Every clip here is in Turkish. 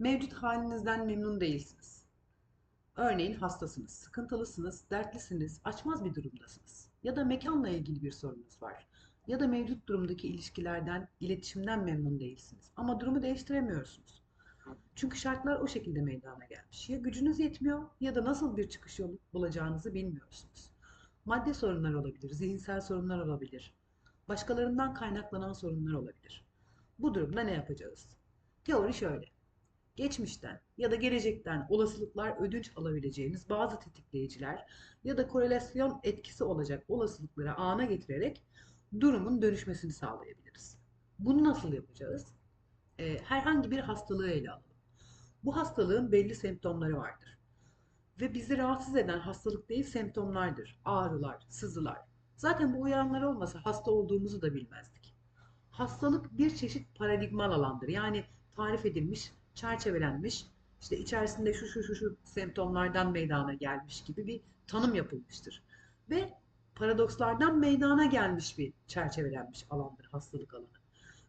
Mevcut halinizden memnun değilsiniz. Örneğin hastasınız, sıkıntılısınız, dertlisiniz, açmaz bir durumdasınız. Ya da mekanla ilgili bir sorunuz var. Ya da mevcut durumdaki ilişkilerden, iletişimden memnun değilsiniz. Ama durumu değiştiremiyorsunuz. Çünkü şartlar o şekilde meydana gelmiş. Ya gücünüz yetmiyor ya da nasıl bir çıkış yolu bulacağınızı bilmiyorsunuz. Maddi sorunlar olabilir, zihinsel sorunlar olabilir. Başkalarından kaynaklanan sorunlar olabilir. Bu durumda ne yapacağız? Teori şöyle. Geçmişten ya da gelecekten olasılıklar ödünç alabileceğiniz bazı tetikleyiciler ya da korelasyon etkisi olacak olasılıkları ana getirerek durumun dönüşmesini sağlayabiliriz. Bunu nasıl yapacağız? Ee, herhangi bir hastalığı ele alalım. Bu hastalığın belli semptomları vardır. Ve bizi rahatsız eden hastalık değil semptomlardır. Ağrılar, sızılar. Zaten bu uyaranlar olmasa hasta olduğumuzu da bilmezdik. Hastalık bir çeşit paradigmal alandır. Yani tarif edilmiş, çerçevelenmiş, işte içerisinde şu şu şu şu semptomlardan meydana gelmiş gibi bir tanım yapılmıştır. Ve paradokslardan meydana gelmiş bir çerçevelenmiş alandır hastalık alanı.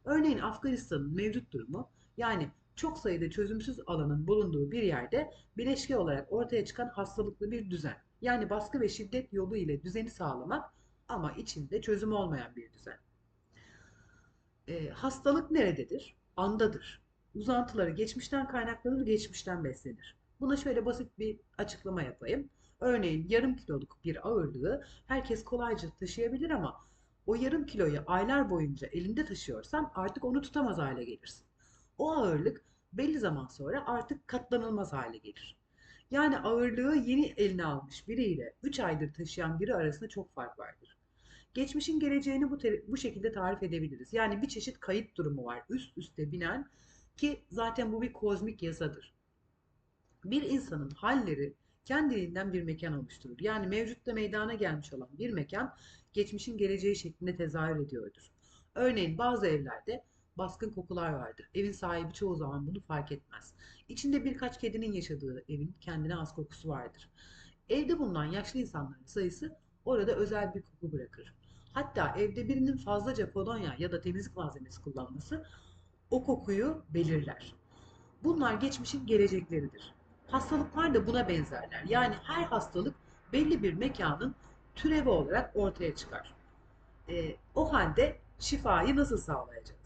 Örneğin Afganistan'ın mevcut durumu yani çok sayıda çözümsüz alanın bulunduğu bir yerde bileşke olarak ortaya çıkan hastalıklı bir düzen. Yani baskı ve şiddet yolu ile düzeni sağlamak ama içinde çözüm olmayan bir düzen. E, hastalık nerededir? Andadır. Uzantıları geçmişten kaynaklanır, geçmişten beslenir. Buna şöyle basit bir açıklama yapayım. Örneğin yarım kiloluk bir ağırlığı herkes kolayca taşıyabilir ama o yarım kiloyu aylar boyunca elinde taşıyorsan artık onu tutamaz hale gelirsin. O ağırlık belli zaman sonra artık katlanılmaz hale gelir. Yani ağırlığı yeni eline almış biriyle 3 aydır taşıyan biri arasında çok fark vardır. Geçmişin geleceğini bu, bu şekilde tarif edebiliriz. Yani bir çeşit kayıt durumu var üst üste binen ki zaten bu bir kozmik yasadır. Bir insanın halleri kendiliğinden bir mekan oluşturur. Yani mevcutta meydana gelmiş olan bir mekan geçmişin geleceği şeklinde tezahür ediyordur. Örneğin bazı evlerde baskın kokular vardır. Evin sahibi çoğu zaman bunu fark etmez. İçinde birkaç kedinin yaşadığı evin kendine az kokusu vardır. Evde bulunan yaşlı insanların sayısı orada özel bir koku bırakır. Hatta evde birinin fazlaca kolonya ya da temizlik malzemesi kullanması o kokuyu belirler. Bunlar geçmişin gelecekleridir. Hastalıklar da buna benzerler. Yani her hastalık belli bir mekanın türevi olarak ortaya çıkar. E, o halde şifayı nasıl sağlayacağız?